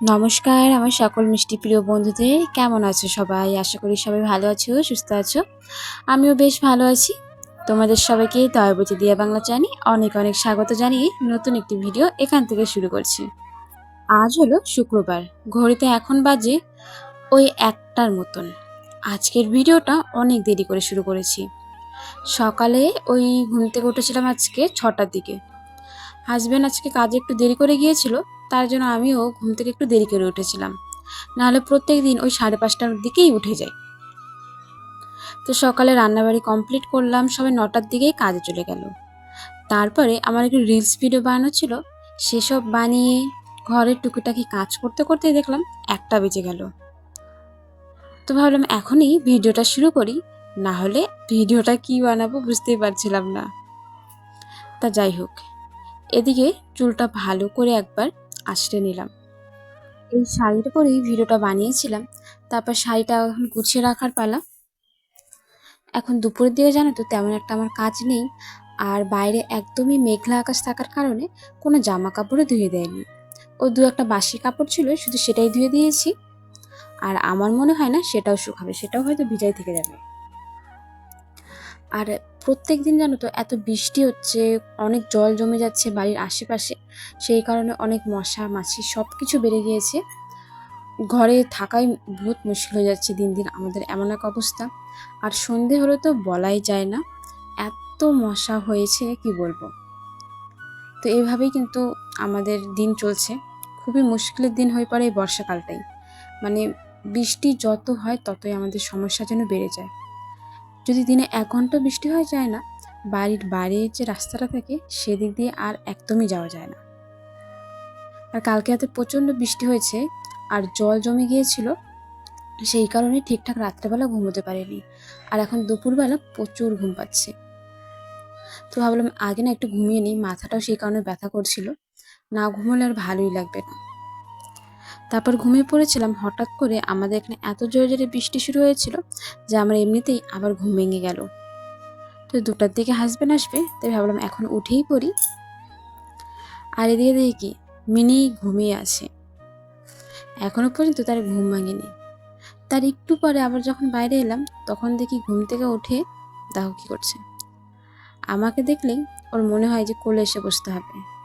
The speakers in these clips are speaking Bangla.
নমস্কার, আমার সকল মিষ্টি প্রিয় বন্ধুদের। কেমন আছো সবাই? আশা করি সবাই ভালো আছো, সুস্থ আছো। আমিও বেশ ভালো আছি। তোমাদের সবাইকে দয়াবতী দিয়া বাংলা জানি অনেক অনেক স্বাগত জানিয়ে নতুন একটি ভিডিও এখান থেকে শুরু করছি। আজ হলো শুক্রবার, ঘড়িতে এখন বাজে ওই একটার মতন। আজকের ভিডিওটা অনেক দেরি করে শুরু করেছি। সকালে ওই ঘুম থেকে উঠেছিলাম আজকে ছটার দিকে। হাজব্যান্ড আজকে কাজে একটু দেরি করে গিয়েছিল তার জন্য আমিও ঘুম থেকে একটু দেরি করে উঠেছিলাম। নাহলে প্রত্যেক দিন ওই সাড়ে পাঁচটার দিকেই উঠে যাই। তো সকালে রান্নাবাড়ি কমপ্লিট করলাম সবাই নটার দিকেই কাজে চলে গেল। তারপরে আমার একটু রিলস ভিডিও বানানো ছিল, সেসব বানিয়ে ঘরের টুকিটাকি কাজ করতে করতে দেখলাম একটা বেজে গেল। তো ভাবলাম এখনই ভিডিওটা শুরু করি, না হলে ভিডিওটা কি বানাবো বুঝতেই পারছিলাম না। তা যাই হোক, এদিকে চুলটা ভালো করে একবার আঁচড়ে নিলাম। এই শাড়ির পরেই ভিডিওটা বানিয়েছিলাম, তারপর শাড়িটা এখন গুছিয়ে রাখার পালা। এখন দুপুরের দিকে জানো তো, তেমন একটা আমার কাজ নেই। আর বাইরে একদমই মেঘলা আকাশ থাকার কারণে কোনো জামা কাপড়ও ধুয়ে দেয়নি। ও দু একটা বাসি কাপড় ছিল, শুধু সেটাই ধুয়ে দিয়েছি। আর আমার মনে হয় না সেটাও শুকাবে, সেটাও হয়তো ভিজাই থেকে যাবে। আর প্রত্যেক দিন জানো তো এত বৃষ্টি হচ্ছে, অনেক জল জমে যাচ্ছে বাড়ির আশেপাশে, সেই কারণে অনেক মশা, মাছি সব কিছু বেড়ে গিয়েছে। ঘরে থাকাই বহুত মুশকিল হয়ে যাচ্ছে দিন দিন, আমাদের এমন এক অবস্থা। আর সন্ধে হলে তো বলাই যায় না, এত মশা হয়েছে, কি বলব? তো এইভাবেই কিন্তু আমাদের দিন চলছে। খুবই মুশকিলের দিন হয়ে পড়ে এই বর্ষাকালটাই। মানে বৃষ্টি যত হয় ততই আমাদের সমস্যা যেন বেড়ে যায়। যদি দিনে এক ঘণ্টা বৃষ্টি হয়ে যায় না, বাড়ির বাইরের যে রাস্তাটা থাকে সেদিক দিয়ে আর একদমই যাওয়া যায় না। আর কালকে রাতে প্রচণ্ড বৃষ্টি হয়েছে আর জল জমে গিয়েছিল, সেই কারণে ঠিকঠাক রাত্রেবেলা ঘুমোতে পারিনি। আর এখন দুপুরবেলা প্রচুর ঘুম পাচ্ছে। তো ভাবলাম আগে না একটু ঘুমিয়ে নিই, মাথাটাও সেই কারণে ব্যথা করছিল। না ঘুমোলে আর ভালোই লাগবে না। তারপর ঘুমিয়ে পড়েছিলাম হঠাৎ করে আমাদের এখানে এত জোরে জোরে বৃষ্টি শুরু হয়েছিল যে আমার এমনিতেই আবার ঘুম ভেঙে গেল। তো দুটার দিকে হাসবেন আসবে, তাই ভাবলাম এখন উঠেই পড়ি। আর এদিকে দেখি মিনি ঘুমিয়ে আছে। এখনও পর্যন্ত তার ঘুম ভাঙেনি। তার একটু পরে আবার যখন বাইরে এলাম, তখন দেখি ঘুম থেকে উঠে দাহ কি করছে। আমাকে দেখলেই ওর মনে হয় যে কোলে এসে বসতে হবে।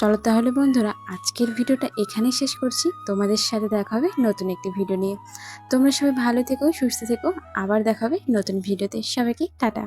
চলো তাহলে বন্ধুরা, আজকের ভিডিওটা এখানেই শেষ করছি। তোমাদের সাথে দেখা হবে নতুন একটি ভিডিও নিয়ে। তোমরা সবাই ভালো থেকো, সুস্থ থেকো। আবার দেখা হবে নতুন ভিডিওতে। সবাইকে টাটা।